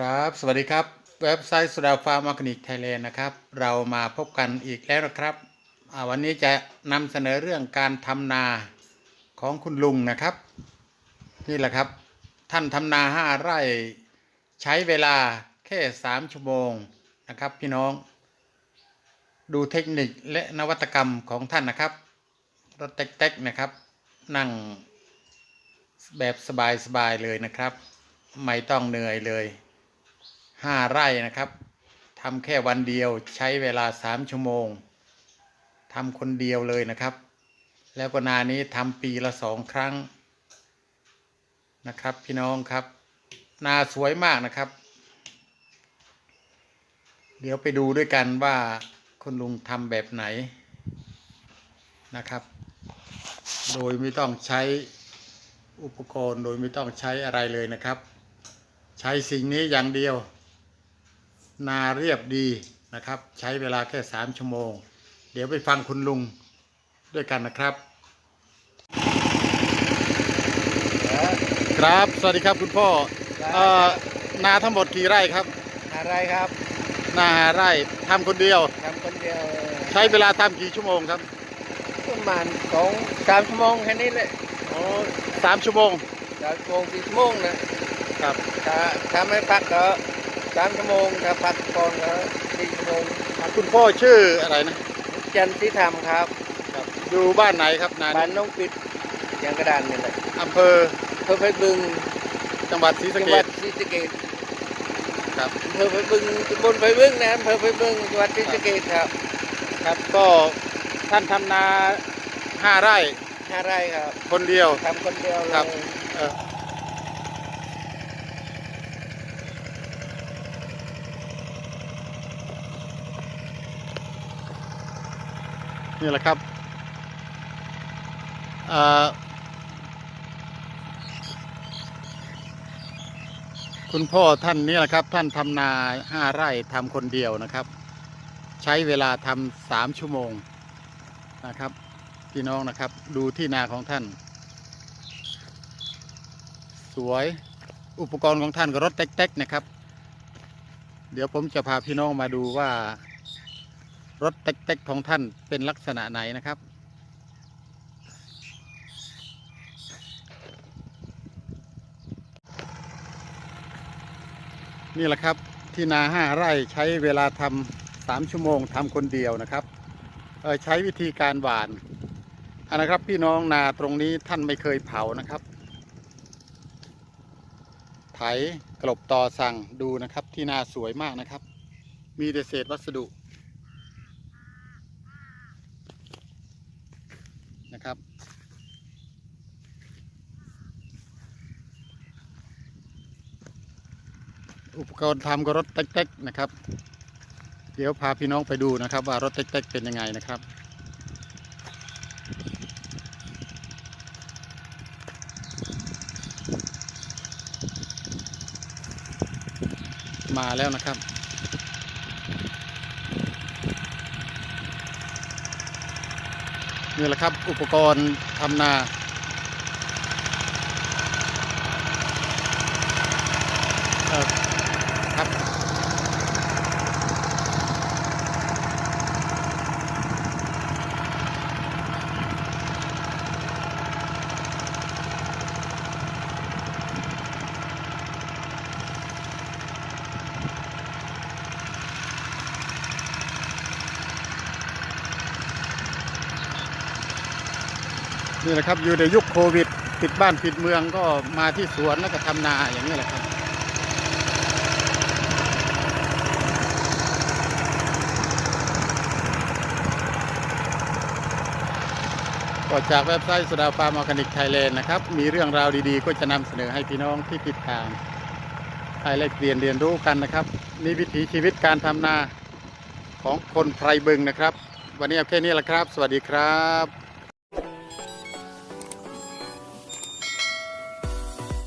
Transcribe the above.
ครับ สวัสดีครับ เว็บไซต์สุดาฟาร์มอร์แกนิกไทยแลนด์นะครับ เรามาพบกันอีกแล้วนะครับวันนี้จะนำเสนอเรื่องการทำนาของคุณลุงนะครับ นี่แหละครับ ท่านทำนาห้าไร่ ใช้เวลาแค่สามชั่วโมงนะครับ พี่น้อง ดูเทคนิคและนวัตกรรมของท่านนะครับรถเต็กๆนะครับ นั่งแบบสบายๆเลยนะครับ ไม่ต้องเหนื่อยเลย ห้าไร่นะครับทำแค่วันเดียวใช้เวลาสามชั่วโมงทำคนเดียวเลยนะครับ แล้วก็นานี้ทำปีละสองครั้งนะครับ พี่น้องครับ นาสวยมากนะครับ เดี๋ยวไปดูด้วยกันว่าคุณลุงทำแบบไหนนะครับ โดยไม่ต้องใช้อุปกรณ์โดยไม่ต้องใช้อะไรเลยนะครับ ใช้สิ่งนี้อย่างเดียว นาเรียบดีนะครับ ใช้เวลาแค่สามชั่วโมง เดี๋ยวไปฟังคุณลุงด้วยกันนะครับ ครับสวัสดีครับคุณพ่อเอ่อนาทั้งหมดกี่ไร่ครับ อะไรครับนาห้าไร่ทำคนเดียว ทำคนเดียวใช้เวลาทำกี่ชั่วโมงครับประมาณสองสามชั่วโมงแค่นี้แหละโอ้สามชั่วโมงสามชั่วโมงสี่ชั่วโมงนะครับ ถ้าถ้าไม่พักก็ สามชั่วโมงถ้าพักก่อนก็สี่ชั่วโมงคุณพ่อชื่ออะไรนะจันทร์ที่ทำครับครับอยู่บ้านไหนครับนาบ้านน้องปิดยางกระดานนี่แหละอำเภออำเภอไฟบึงจังหวัดศรีสะจังเกหวัษดศรีสะเกษครับ อำเภอไฟบึงตำบลไฟบึงนะอำเภอไฟบึงจังหวัดศรีสะเกษครับครับก็ท่านทำนาห้าไร่ห้าไร่ครับ คนเดียว ทำคนเดียวเลครับ ยเออ นี่แหละครับคุณพ่อท่านนี้แหละครับ ท่านทำนาห้าไร่ทำคนเดียวนะครับ ใช้เวลาทำสามชั่วโมงนะครับ พี่น้องนะครับ ดูที่นาของท่าน สวยอุปกรณ์ของท่านก็รถเต็กๆนะครับ เดี๋ยวผมจะพาพี่น้องมาดูว่า รถเต็กๆของท่านเป็นลักษณะไหนนะครับ นี่แหละครับที่นาห้าไร่ใช้เวลาทำสามชั่วโมงทำคนเดียวนะครับใช้วิธีการหวานอันนะครับพี่น้องนาตรงนี้ท่านไม่เคยเผานะครับ ไถกลบต่อสั่งดูนะครับที่นาสวยมากนะครับ มีแต่เศษวัสดุ นะครับ อุปกรณ์ทำก็รถเต็กๆนะครับ เดี๋ยวพาพี่น้องไปดูนะครับ ว่ารถเต็กๆเป็นยังไงนะครับมาแล้วนะครับ นี่แหละครับ อุปกรณ์ทำนาครับ นี่แหละครับอยู่ในยุคโควิดปิดบ้านปิดเมืองก็มาที่สวนแล้วก็ทำนาอย่างนี้แหละครับก็จากเว็บไซต์สุดาฟาร์มออร์แกนิกไทยแลนด์นะครับ มีเรื่องราวดีๆ ก็จะนำเสนอให้พี่น้องที่ติดตามให้แลกเปลี่ยนเรียนรู้กันนะครับ นี่วิถีชีวิตการทำนาของคนไพรบึงนะครับ วันนี้เอาแค่นี้แหละครับ สวัสดีครับ